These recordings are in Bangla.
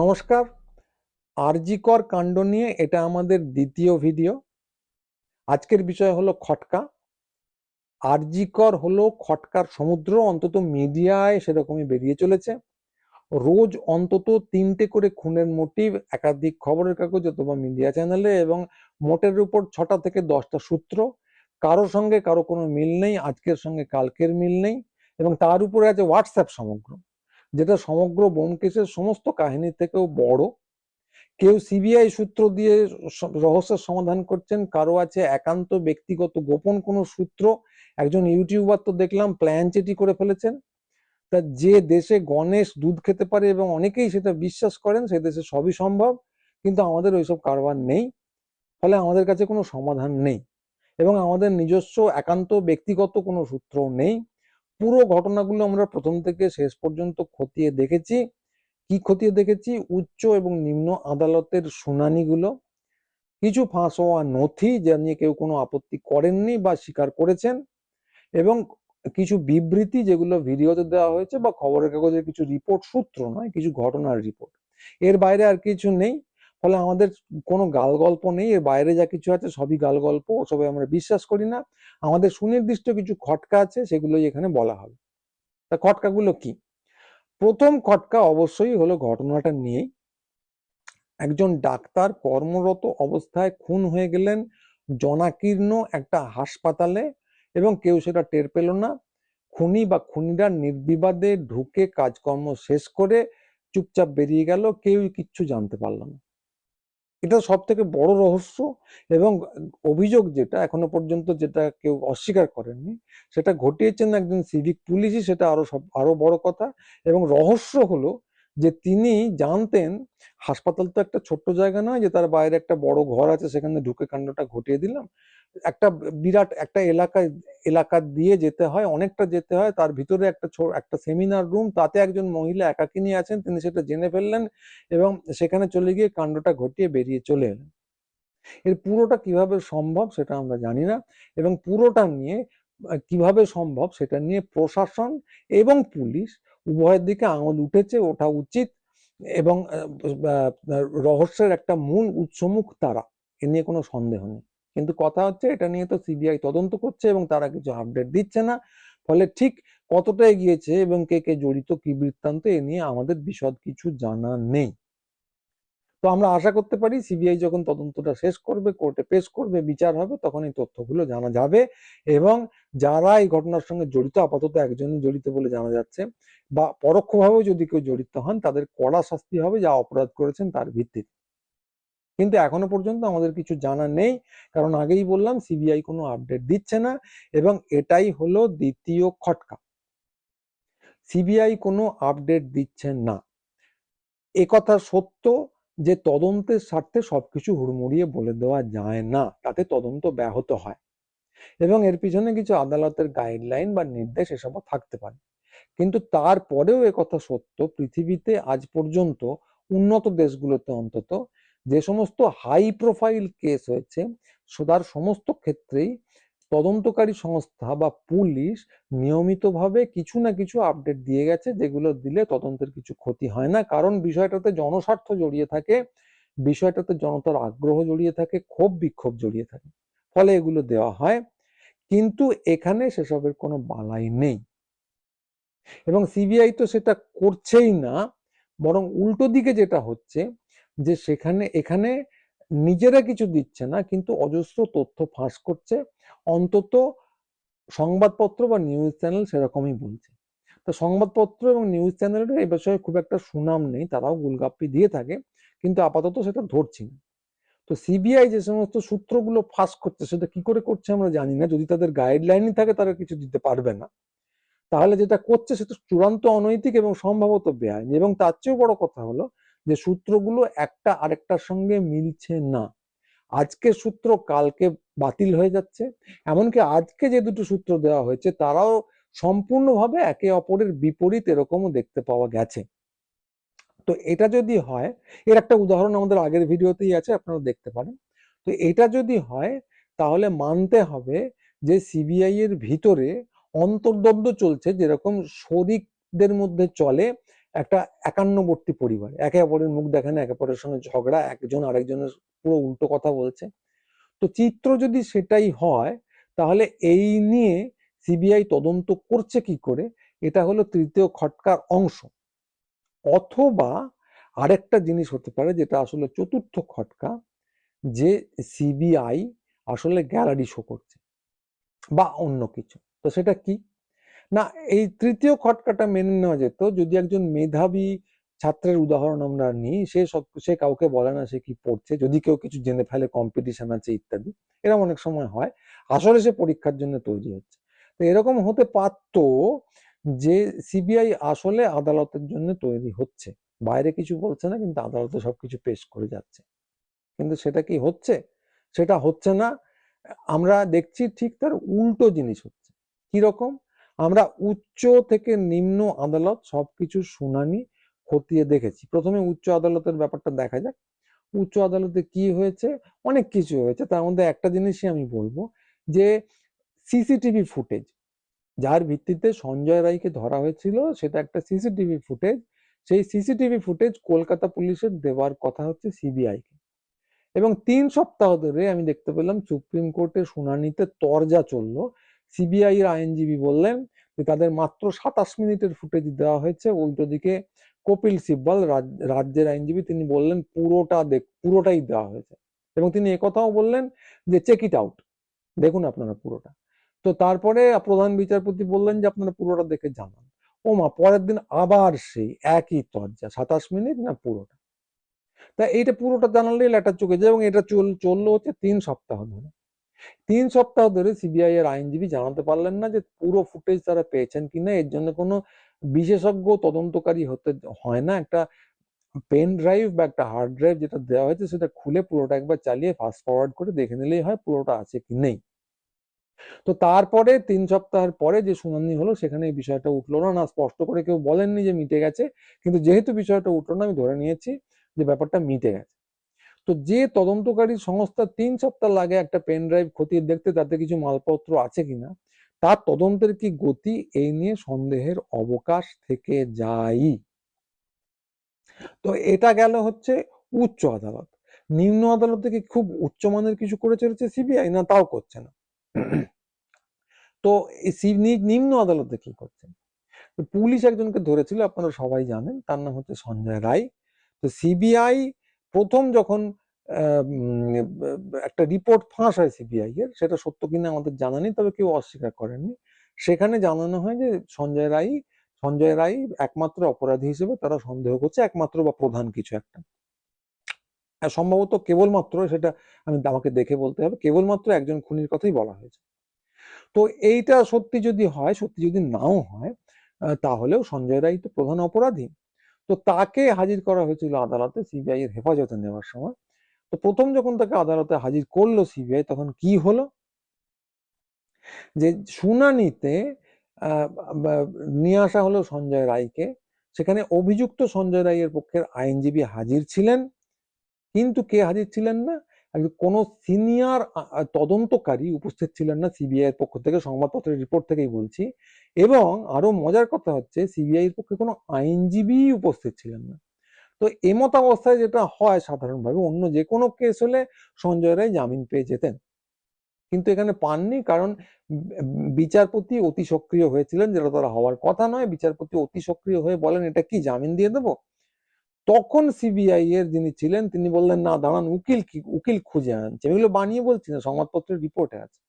নমস্কার। আরজিকর কাণ্ড নিয়ে এটা আমাদের দ্বিতীয় ভিডিও। আজকের বিষয় হলো খটকা। আরজিকর হলো খটকার সমুদ্র, অন্তত মিডিয়ায় সেরকমই বেরিয়ে চলেছে। রোজ অন্তত তিনটে করে খুনের মোটিভ, একাধিক খবরের কাগজ অথবা মিডিয়া চ্যানেলে এবং মোটের উপর ছটা থেকে দশটা সূত্র। কারোর সঙ্গে কারও কোনো মিল নেই, আজকের সঙ্গে কালকের মিল নেই এবং তার উপরে আছে হোয়াটসঅ্যাপ সমগ্র। যেটা সমগ্র বোমকেসের সমস্ত কাহিনী থেকেও বড়। কেউ সিবিআই সূত্র দিয়ে রহস্যের সমাধান করছেন, কারও আছে একান্ত ব্যক্তিগত গোপন কোনো সূত্র, একজন ইউটিউবার তো দেখলাম প্ল্যান চেটি করে ফেলেছেন। তা যে দেশে গণেশ দুধ খেতে পারে এবং অনেকেই সেটা বিশ্বাস করেন, সে দেশে সবই সম্ভব, কিন্তু আমাদের ওইসব কারবার নেই, ফলে আমাদের কাছে কোনো সমাধান নেই এবং আমাদের নিজস্ব একান্ত ব্যক্তিগত কোনো সূত্র নেই। পুরো ঘটনাগুলো আমরা প্রথম থেকে শেষ পর্যন্ত খতিয়ে দেখেছি। কি খতিয়ে দেখেছি? উচ্চ এবং নিম্ন আদালতের শুনানিগুলো। কিছু ফাঁস হওয়া নথি যা নিয়ে কেউ কোনো আপত্তি করেননি বা স্বীকার করেছেন এবং কিছু বিবৃতি যেগুলো ভিডিওতে দেওয়া হয়েছে বা খবরের কাগজের কিছু রিপোর্ট, সূত্র নয়, কিছু ঘটনার রিপোর্ট। এর বাইরে আর কিছু নেই। ফলে আমাদের কোনো গাল গল্প নেই, এর বাইরে যা কিছু আছে সবই গাল গল্প ওসবে আমরা বিশ্বাস করি না। আমাদের সুনির্দিষ্ট কিছু খটকা আছে, সেগুলোই এখানে বলা হবে। তা খটকাগুলো কি? প্রথম খটকা অবশ্যই হলো ঘটনাটা নিয়েই। একজন ডাক্তার কর্মরত অবস্থায় খুন হয়ে গেলেন জনাকীর্ণ একটা হাসপাতালে এবং কেউ সেটা টের পেল না। খুনি বা খুনিরা নির্বিবাদে ঢুকে কাজকর্ম শেষ করে চুপচাপ বেরিয়ে গেল, কেউই কিচ্ছু জানতে পারল না। এটা সব থেকে বড় রহস্য এবং অভিযোগ যেটা এখনও পর্যন্ত যেটা কেউ অস্বীকার করেননি, সেটা ঘটিয়েছেন একজন সিভিক পুলিশই, সেটা আরও সব, আরও বড় কথা এবং রহস্য হলো যে তিনি জানতেন হাসপাতাল তো একটা ছোট্ট জায়গা নয়, যে তার বাইরে একটা বড় ঘর আছে, সেখানে ঢুকে কাণ্ডটা ঘটিয়ে দিলাম। একটা বিরাট একটা এলাকা এলাকা দিয়ে যেতে হয়, অনেকটা যেতে হয়। তার ভিতরে একটা একটা সেমিনার রুম তাতে একজন মহিলা একাকিনী আছেন, তিনি সেটা জেনে ফেললেন এবং সেখানে চলে গিয়ে কাণ্ডটা ঘটিয়ে বেরিয়ে চলে এলেন। এর পুরোটা কীভাবে সম্ভব সেটা আমরা জানি না এবং পুরোটা নিয়ে, কীভাবে সম্ভব সেটা নিয়ে প্রশাসন এবং পুলিশ উভয়ের দিকে আঙুল উঠেছে, ওঠা উচিত এবং রহস্যের একটা মূল উৎসমুখ তারা। এ নিয়ে কোনো সন্দেহ নেই। কিন্তু কথা হচ্ছে, এটা নিয়ে তো সিবিআই তদন্ত করছে এবং তারা কিছু আপডেট দিচ্ছে না। ফলে ঠিক কতটা এগিয়েছে এবং কে কে জড়িত, কি বৃত্তান্ত, এ নিয়ে আমাদের বিশদ কিছু জানা নেই। তো আমরা আশা করতে পারি সিবিআই যখন তদন্তটা শেষ করবে, কোর্টে পেশ করবে, বিচার হবে তখন এই তথ্যগুলো জানা যাবে এবং যারা এই ঘটনার সঙ্গে জড়িত, আপাতত একজন জড়িত বলে জানা যাচ্ছে বা পরোক্ষভাবেও যদি কেউ জড়িত হন, তাদের কড়া শাস্তি হবে যা অপরাধ করেছেন তার ভিত্তিতে। কিন্তু এখনও পর্যন্ত আমাদের কিছু জানা নেই, কারণ আগেই বললাম সিবিআই কোনো আপডেট দিচ্ছে না এবং এটাই হলো দ্বিতীয় খটকা। সিবিআই কোনো আপডেট দিচ্ছে না। একথা সত্য যে তদন্তের স্বার্থে সবকিছু হুড়মুড়িয়ে বলে দেওয়া যায় না, তাতে তদন্ত ব্যাহত হয়। এবং এর পিছনে কিছু আদালতের গাইডলাইন বা নির্দেশ এসবও থাকতে পারে। কিন্তু তারপরেও একথা সত্য, পৃথিবীতে আজ পর্যন্ত উন্নত দেশগুলোতে অন্তত যে সমস্ত হাই প্রোফাইল কেস হয়েছে, সো তার সমস্ত ক্ষেত্রেই তদন্তকারী সংস্থা বা পুলিশ নিয়মিতভাবে কিছু না কিছু আপডেট দিয়ে গেছে, যেগুলো দিলে তদন্তের কিছু ক্ষতি হয় না। কারণ বিষয়টাতে জনস্বার্থ জড়িয়ে থাকে, বিষয়টাতে জনতার আগ্রহ জড়িয়ে থাকে, ক্ষোভ বিক্ষোভ জড়িয়ে থাকে। ফলে এগুলো দেওয়া হয়। কিন্তু এখানে সেসবের কোনো বালাই নেই। এবং সিবিআই তো সেটা করছেই না, বরং উল্টো দিকে যেটা হচ্ছে, যে সেখানে, এখানে নিজেরা কিছু দিচ্ছে না, কিন্তু অজস্র তথ্য ফাঁস করছে। অন্তত সংবাদপত্র বা নিউজ চ্যানেল সেরকমই বলছে। তো সংবাদপত্র এবং নিউজ চ্যানেলের এই বিষয়ে খুব একটা সুনাম নেই, তারাও গুলগাপ্পি দিয়ে থাকে, কিন্তু আপাতত সেটা ধরছি না। তো সিবিআই যে সমস্ত সূত্রগুলো ফাঁস করছে, সেটা কি করে করছে আমরা জানি না, যদি তাদের গাইডলাইনই থাকে তারা কিছু দিতে পারবে না। তাহলে যেটা করছে সেটা চূড়ান্ত অনৈতিক এবং সম্ভবত বেআইনি, এবং তার চেয়েও বড় কথা হলো যে সূত্রগুলো একটা আরেকটার সঙ্গে মিলছে না। আজকে সূত্র কালকে বাতিল হয়ে যাচ্ছে। এমনকি আজকে যে দুটো সূত্র দেওয়া হয়েছে, তারাও সম্পূর্ণভাবে একে অপরের বিপরীত এরকমও দেখতে পাওয়া গেছে। তো এটা যদি হয়, এর একটা উদাহরণ আমাদের আগের ভিডিওতেই আছে, আপনারা দেখতে পারেন। তো এটা যদি হয়, তাহলে মানতে হবে যে সিবিআই এর ভিতরে অন্তর্দ্বন্দ্ব চলছে, যেরকম শরিকদের মধ্যে চলে একটা একান্নবর্তী পরিবার। একে অপরের মুখ দেখে না, একে অপরের সঙ্গে ঝগড়া, একজন আরেকজনের পুরো উল্টো কথা বলছে। তো চিত্র যদি সেটাই হয়, তাহলে এই নিয়ে সিবিআই তদন্ত করছে কি করে? এটা হলো তৃতীয় খটকার অংশ। অথবা আরেকটা জিনিস হতে পারে যেটা আসলে চতুর্থ খটকা, যে সিবিআই আসলে গ্যালারি শো করছে বা অন্য কিছু। তো সেটা কি? না, এই তৃতীয় খটকাটা মেনে নেওয়া যেত যদি একজন মেধাবী ছাত্রের উদাহরণ আমরা নিই, সে সব, সে কাউকে বলে না সে কি পড়ছে, যদি কেউ কিছু জেনে ফেলে কম্পিটিশন আছে ইত্যাদি এরকম অনেক সময় হয়, আসলে সে পরীক্ষার জন্য তৈরি হচ্ছে। তো এরকম হতে পারত যে সিবিআই আসলে আদালতের জন্য তৈরি হচ্ছে। বাইরে কিছু বলছে না, কিন্তু আদালতে সবকিছু পেশ করে যাচ্ছে। কিন্তু সেটা কি হচ্ছে? সেটা হচ্ছে না, আমরা দেখছি ঠিক তার উল্টো জিনিস হচ্ছে। কীরকম? আমরা উচ্চ থেকে নিম্ন আদালত সবকিছু শুনানি খতিয়ে দেখেছি। প্রথমে উচ্চ আদালতের ব্যাপারটা দেখা যাক। উচ্চ আদালতে কি হয়েছে? অনেক কিছু হয়েছে। তার মধ্যে একটা জিনিসই আমি বলব যে, সিসিটিভি ফুটেজ, যার ভিত্তিতে সঞ্জয় রায়কে ধরা হয়েছিল, সেটা একটা সিসিটিভি ফুটেজ। সেই সিসিটিভি ফুটেজ কলকাতা পুলিশের দেওয়ার কথা হচ্ছে সিবিআইকে। এবং তিন সপ্তাহ ধরে আমি দেখতে পেলাম সুপ্রিম কোর্টে শুনানিতে তরজা চলল। সিবিআই এর আইনজীবী বললেন যে, তাদের মাত্র সাতাশ মিনিটের ফুটেজ দেওয়া হয়েছে। উল্টো দিকে কপিল সিব্বল রাজ্যের আইনজীবী, তিনি বললেন, পুরোটা দেখ, পুরোটাই দেওয়া হয়েছে। এবং তিনি একথাও বললেন যে, চেক ইট আউট। দেখুন আপনারা পুরোটা। তো তারপরে প্রধান বিচারপতি বললেন যে, আপনারা পুরোটা দেখে জানান। ও মা, পরের দিন আবার সেই একই তর্জা, সাতাশ মিনিট না পুরোটা? তা এইটা পুরোটা জানালেই লেটার চুকে যায় এবং এটা চল, চলল হচ্ছে তিন সপ্তাহ ধরে। তিন সপ্তাহ ধরে সিবিআই এর আইনজীবী জানাতে পারলেন না যে, পুরো ফুটেজ তারা পেয়েছেন কিনা, এর জন্য কোনো বিশেষজ্ঞ তদন্তকারী হতে হয় না। একটা পেন ড্রাইভ বা একটা হার্ড ড্রাইভ যেটা দেওয়া হয়েছে সেটা খুলে পুরোটা একবার চালিয়ে ফাস্ট ফরওয়ার্ড করে দেখে নিলেই হয় পুরোটা আছে কি নেই। তো তারপরে তিন সপ্তাহের পরে যে শুনানি হলো সেখানে এই বিষয়টা উঠল না। না, স্পষ্ট করে কেউ বলেননি যে মিটে গেছে। কিন্তু যেহেতু বিষয়টা উঠল না, আমি ধরে নিয়েছি যে ব্যাপারটা মিটে গেছে। তো যে তদন্তকারী সংস্থা তিন সপ্তাহ লাগে একটা পেন ড্রাইভ খতিয়ে দেখতে, তাতে কিছু মালপত্র আছে কিনা? তার তদন্তের কি গতি এই নিয়ে সন্দেহের অবকাশ থেকে যাই তো এটা গেল হচ্ছে উচ্চ আদালত। নিম্ন আদালতে কি খুব উচ্চমানের কিছু করে চলেছে সিবিআই? না, তাও করছে না। তো নিম্ন আদালতে কি করছে? পুলিশ একজনকে ধরেছিল, আপনারা সবাই জানেন, তার নাম হচ্ছে সঞ্জয় রায়। তো সিবিআই প্রথম যখন একটা রিপোর্ট ফাঁস হয় সিবিআই এর, সেটা সত্য কিনা আমাদের জানা নেই, তবে কেউ অস্বীকার করেননি। সেখানে জানানো হয় যে সঞ্জয় রায় সঞ্জয় রায় একমাত্র অপরাধী হিসেবে তারা সন্দেহ করছে, একমাত্র বা প্রধান কিছু একটা। সম্ভবত কেবলমাত্র সেটা আমি আমাকে দেখে বলতে হবে, কেবলমাত্র একজন খুনির কথাই বলা হয়েছে। তো এইটা সত্যি যদি হয়, সত্যি যদি নাও হয় তাহলেও সঞ্জয় রায় তো প্রধান অপরাধী। তো তাকে হাজির করা হয়েছিল আদালতে সিবিআই এর হেফাজতে নেওয়ার সময়। তো প্রথম যখন তাকে আদালতে হাজির করল সিবিআই তখন কি হলো? যে শুনানিতে নিয়ে আসা হলো সঞ্জয় রায়কে। সেখানে অভিযুক্ত সঞ্জয় রায়ের পক্ষের আইনজীবী হাজির ছিলেন। কিন্তু কে হাজির ছিলেন না? কোন সিনিয়র তদন্তকারী উপস্থিত ছিলেন না সিবিআই এর পক্ষ থেকে, সংবাদপত্রের রিপোর্ট থেকেই বলছি। এবং আরও মজার কথা হচ্ছে সিবিআই এর পক্ষে কোনো আইনজীবী উপস্থিত ছিলেন না। তো এমত অবস্থায় যেটা হয় সাধারণভাবে, অন্য যে কোনো কেস হলে সঞ্জয় রায় জামিন পেয়ে যেতেন। কিন্তু এখানে পাননি কারণ বিচারপতি অতি সক্রিয় হয়েছিলেন, যেটা তারা হওয়ার কথা নয়। বিচারপতি অতি সক্রিয় হয়ে বলেন, এটা কি জামিন দিয়ে দেবো? তখন সিবিআই এর যিনি ছিলেন, তিনি বললেন, না, দাঁড়ান, উকিল কি, উকিল খুঁজে আনছে। এগুলো বানিয়ে বলছি না, সংবাদপত্রের রিপোর্টে আছে।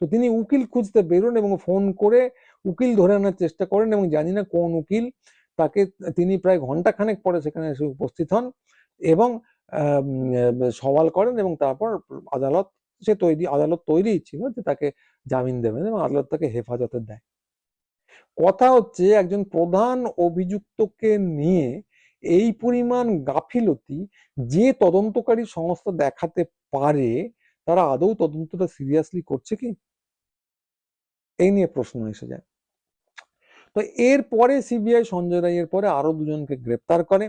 তো তিনি উকিল খুঁজতে বেরোন এবং ফোন করে উকিল ধরে আনার চেষ্টা করেন এবং জানি না কোন উকিল তাকে তিনি প্রায় ঘণ্টা খানেক পরে সেখানে এসে উপস্থিত হন এবং সওয়াল করেন এবং তারপর আদালত, সে তৈরি, আদালত তৈরি ছিল যে তাকে জামিন দেবেন এবং আদালত তাকে হেফাজতে দেয়। কথা হচ্ছে একজন প্রধান অভিযুক্তকে নিয়ে এই পরিমাণ গাফিলতি যে তদন্তকারী সংস্থা দেখাতে পারে, তারা আদৌ তদন্তটা সিরিয়াসলি করছে কি? এই নিয়ে প্রশ্ন এসে যায়। তো এর পরে সিবিআই সঞ্জয় রায়ের পরে আরও দুজনকে গ্রেপ্তার করে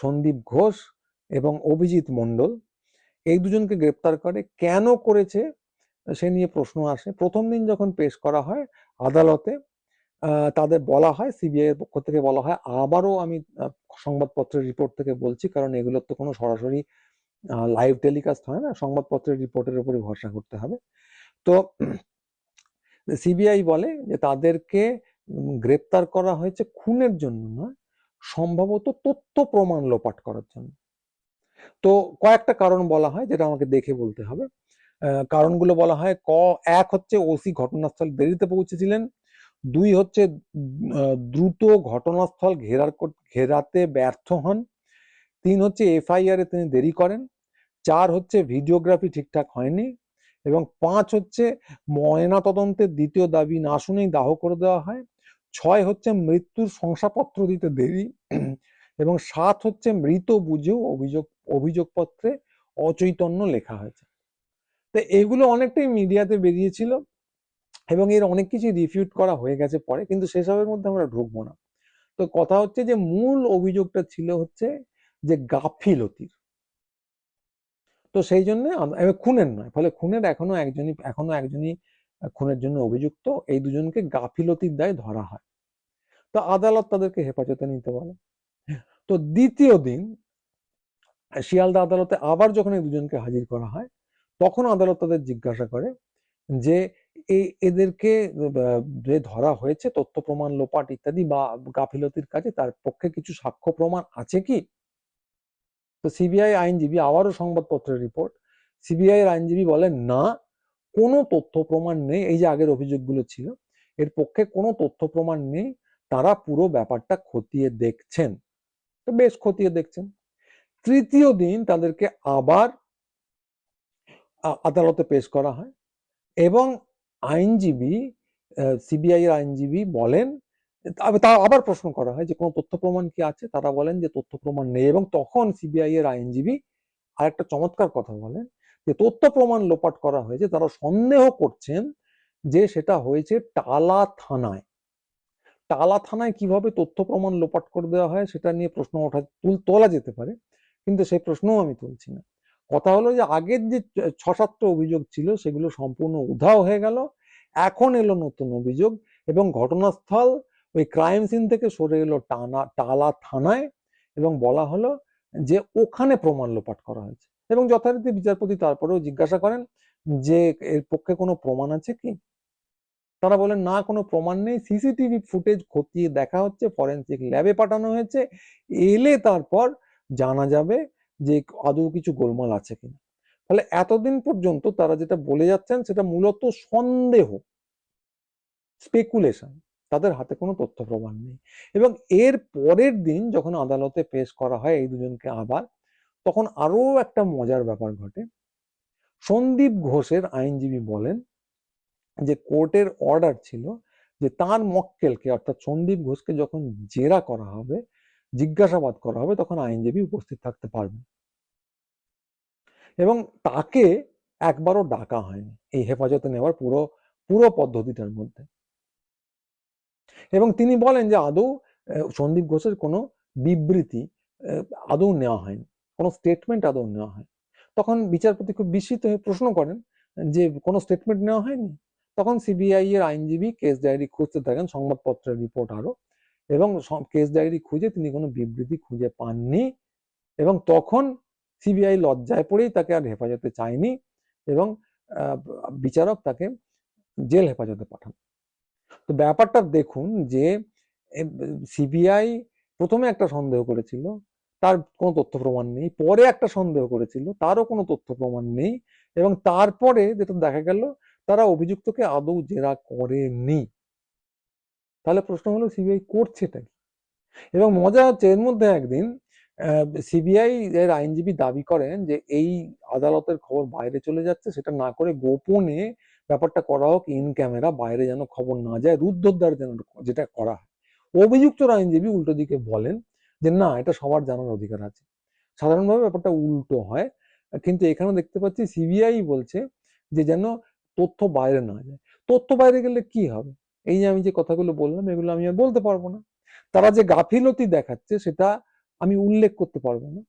সন্দীপ ঘোষ এবং অভিজিৎ মন্ডল এই দুজনকে গ্রেপ্তার করে কেন করেছে সে নিয়ে প্রশ্ন আসে। প্রথম দিন যখন পেশ করা হয় আদালতে তাদের বলা হয়, সিবিআই এর পক্ষ থেকে বলা হয়, আবারও আমি সংবাদপত্রের রিপোর্ট থেকে বলছি, কারণ এগুলোর তো কোনো সরাসরি লাইভ টেলিকাস্ট হয় না। সংবাদপত্রের রিপোর্টের উপরে ভরসা করতে হবে। তো সিবিআই বলে যে তাদেরকে গ্রেপ্তার করা হয়েছে খুনের জন্য নয়, সম্ভবত তথ্য প্রমাণ লোপাট করার জন্য। তো কয়েকটা কারণ বলা হয় যেটা আমাকে দেখে বলতে হবে। কারণগুলো বলা হয়, ক, এক হচ্ছে ওসি ঘটনাস্থল দেরিতে পৌঁছেছিলেন, দুই হচ্ছে দ্রুত ঘটনাস্থল ঘেরার ঘেরাতে ব্যর্থ হন, তিন হচ্ছে এফআইআর এ তিনি দেরি করেন, চার হচ্ছে ভিডিওগ্রাফি ঠিকঠাক হয়নি এবং পাঁচ হচ্ছে ময়না তদন্তের দ্বিতীয় দাবি না শুনেই দাহ করে দেওয়া হয়। ছয় হচ্ছে মৃত্যুর শংসাপত্র দিতে দেরি। এবং সাত হচ্ছে মৃত বুঝেও অভিযোগ, অভিযোগপত্রে অচৈতন্য লেখা হয়েছে। তো এগুলো অনেকটাই মিডিয়াতে বেরিয়েছিল এবং এর অনেক কিছু রিফিউট করা হয়ে গেছে পরে, কিন্তু সেসবের মধ্যে আমরা ঢুকবো না। তো কথা হচ্ছে যে মূল অভিযোগটা ছিল হচ্ছে যে গাফিলতির। তো সেই জন্য খুনের নয়, ফলে খুনের এখনও একজনই এখনও একজনই খুনের জন্য অভিযুক্ত। এই দুজনকে গাফিলতির দায় ধরা হয়। তো আদালত তাদেরকে হেফাজতে নিতে বলে। তো দ্বিতীয় দিন, শিয়ালদা আদালতে আবার যখন এই দুজনকে হাজির করা হয়, তখন আদালত তাদের জিজ্ঞাসা করে যে এই এদেরকে যে ধরা হয়েছে, তথ্য প্রমাণ, লোপাট ইত্যাদি বা গাফিলতির কাজে তার পক্ষে কিছু সাক্ষ্য প্রমাণ আছে কি? তো সিবিআই আইনজীবী আবারও সংবাদপত্রের রিপোর্ট সিবিআই আইনজীবী বলেন, না, কোনো তথ্য প্রমাণ নেই। এই যে আগের অভিযোগগুলো ছিল, এর পক্ষে কোনো তথ্য প্রমাণ নেই। তারা পুরো ব্যাপারটা খতিয়ে দেখছেন। তো বেশ খতিয়ে দেখছেন। তৃতীয় দিন তাদেরকে আবার আদালতে পেশ করা হয় এবং আইনজীবী সিবিআই আইনজীবী বলেন তা- আবার প্রশ্ন করা হয় যে কোনো তথ্য প্রমাণ কি আছে? তারা বলেন যে তথ্য প্রমাণ নেই এবং তখন সিবিআই এর আইনজীবী আরেকটা চমৎকার কথা বলেন যে তথ্য প্রমাণ লোপাট করা হয়েছে তারা সন্দেহ করছেন যে সেটা হয়েছে টালা থানায়। টালা থানায় কীভাবে তথ্য প্রমাণ লোপাট করে দেওয়া হয় সেটা নিয়ে প্রশ্ন ওঠা তুল তোলা যেতে পারে, কিন্তু সেই প্রশ্নও আমি তুলছি না। কথা হলো যে আগের যে ছ সাতটা অভিযোগ ছিল সেগুলো সম্পূর্ণ উধাও হয়ে গেল, এখন এলো নতুন অভিযোগ এবং ঘটনাস্থল ওই ক্রাইম সিন থেকে সরে এলো টানা, টালা থানায় এবং বলা হলো যে ওখানে প্রমাণ লোপাট করা হয়েছে এবং যথারীতি বিচারপতি তারপরেও জিজ্ঞাসা করেন যে এর পক্ষে কোনো প্রমাণ আছে কি? তারা বলেন, না, কোনো প্রমাণ নেই। সিসিটিভি ফুটেজ খতিয়ে দেখা হচ্ছে, ফরেন্সিক ল্যাবে পাঠানো হয়েছে। এলে তারপর জানা যাবে যে আদৌ কিছু গোলমাল আছে কিনা। তাহলে এতদিন পর্যন্ত তারা যেটা বলে যাচ্ছেন, সেটা মূলত সন্দেহ স্পেকুলেশন তাদের হাতে কোনো তথ্য প্রমাণ নেই। এবং এর পরের দিন যখন আদালতে পেশ করা হয় এই দুজনকে আবার, তখন আরও একটা মজার ব্যাপার ঘটে। সন্দীপ ঘোষের আইনজীবী বলেন যে, কোর্টের অর্ডার ছিল যে, তার মক্কেলকে, অর্থাৎ সন্দীপ ঘোষকে যখন জেরা করা হবে, জিজ্ঞাসাবাদ করা হবে, তখন আইনজীবী উপস্থিত থাকতে পারবেন। এবং তাকে একবারও ডাকা হয়নি এই হেফাজতে নেওয়ার পুরো পুরো পদ্ধতিটার মধ্যে। এবং তিনি বলেন যে আদৌ সন্দীপ ঘোষের কোনো বিবৃতি আদৌ নেওয়া হয়নি, কোনো স্টেটমেন্ট আদৌ নেওয়া হয় তখন বিচারপতি খুব বিস্মিত হয়ে প্রশ্ন করেন যে, কোনো স্টেটমেন্ট নেওয়া হয়নি? তখন সিবিআই এর আইনজীবী কেস ডায়েরি খুঁজতে থাকেন, সংবাদপত্রের রিপোর্ট আরও এবং কেস ডায়েরি খুঁজে তিনি কোনো বিবৃতি খুঁজে পাননি, এবং তখন সিবিআই লজ্জায় পড়েই তাকে আর হেফাজতে চায়নি, এবং বিচারক তাকে জেল হেফাজতে পাঠান। তো ব্যাপারটা দেখুন যে সিবিআই প্রথমে একটা সন্দেহ করেছিল, তার কোনো তথ্য প্রমাণ নেই। পরে একটা সন্দেহ করেছিল, তারও কোনো তথ্য প্রমাণ নেই এবং তারপরে যেটা দেখা গেল, তারা অভিযুক্তকে আদৌ জেরা করেনি। তাহলে প্রশ্ন হলো, সিবিআই করছেটা কি? এবং মজা হচ্ছে, এর মধ্যে একদিন সিবিআই এর আইনজীবী দাবি করেন যে, এই আদালতের খবর বাইরে চলে যাচ্ছে, সেটা না করে গোপনে ব্যাপারটা করা হোক ইন ক্যামেরা বাইরে যেন খবর না যায়, রুদ্ধদ্বার যেন যেটা করা হয়। অভিযুক্ত আইনজীবী উল্টো দিকে বলেন যে, না, এটা সবার জানার অধিকার আছে। সাধারণভাবে ব্যাপারটা উল্টো হয়, কিন্তু এখানে দেখতে পাচ্ছি সিবিআই বলছে যে, যেন তথ্য বাইরে না যায়। তথ্য বাইরে গেলে কি হবে? এই যে আমি যে কথাগুলো বললাম, এগুলো আমি আর বলতে পারব না। তারা যে গাফিলতি দেখাচ্ছে, সেটা আমি উল্লেখ করতে পারব না।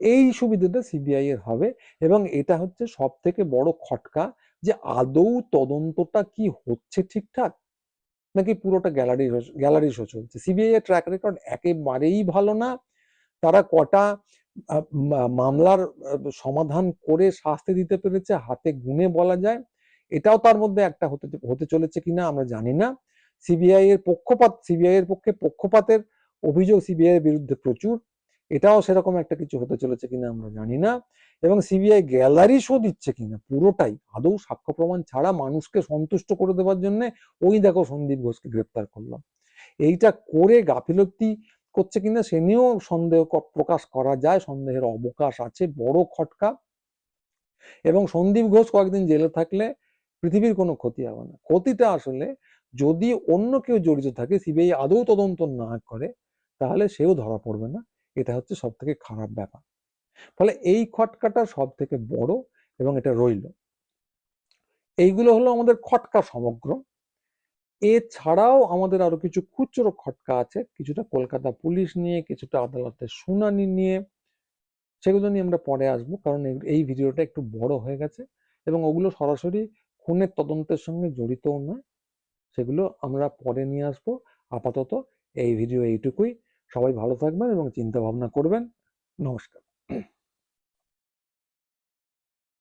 এই সুবিধাটা সিবিআই এর হবে এবং এটা হচ্ছে সব থেকে বড় খটকা যে আদৌ তদন্তটা কি হচ্ছে ঠিকঠাক? নাকি পুরোটা গ্যালারি গ্যালারি শো চলছে সিবিআই এর ট্র্যাক রেকর্ড একেবারেই ভালো না। তারা কটা মামলার সমাধান করে শাস্তি দিতে পেরেছে, হাতে গুনে বলা যায়। এটাও তার মধ্যে একটা হতে হতে চলেছে কিনা আমরা জানি না। সিবিআই এর পক্ষপাত সিবিআই এর পক্ষে পক্ষপাতের অভিযোগ সিবিআই এর বিরুদ্ধে প্রচুর। এটাও সেরকম একটা কিছু হতে চলেছে কিনা আমরা জানি না। এবং সিবিআই গ্যালারি শো দিচ্ছে কিনা পুরোটাই। আদৌ সাক্ষ্য প্রমাণ ছাড়া মানুষকে সন্তুষ্ট করে দেওয়ার জন্য ওই দেখো সন্দীপ ঘোষকে গ্রেপ্তার করলাম। এইটা করে গাফিলতি করছে কিনা সে নিয়েও সন্দেহ প্রকাশ করা যায়। সন্দেহের অবকাশ আছে, বড় খটকা। এবং সন্দীপ ঘোষ কয়েকদিন জেলে থাকলে পৃথিবীর কোনো ক্ষতি হবে না। ক্ষতিটা আসলে যদি অন্য কেউ জড়িত থাকে সিবিআই আদৌ তদন্ত না করে, তাহলে সেও ধরা পড়বে না। এটা হচ্ছে সব থেকে খারাপ ব্যাপার। ফলে এই খটকাটা সব থেকে বড় এবং এটা রইল। এইগুলো হলো আমাদের খটকা সমগ্র। এছাড়াও আমাদের আরও কিছু খুচরো খটকা আছে, কিছুটা কলকাতা পুলিশ নিয়ে, কিছুটা আদালতের শুনানি নিয়ে, সেগুলো নিয়ে আমরা পরে আসব, কারণ এই- ভিডিওটা একটু বড় হয়ে গেছে এবং ওগুলো সরাসরি খুনের তদন্তের সঙ্গে জড়িতও নয়, সেগুলো আমরা পরে নিয়ে আসব। আপাতত এই ভিডিও এইটুকুই। সবাই ভালো থাকবেন এবং চিন্তা ভাবনা করবেন। নমস্কার।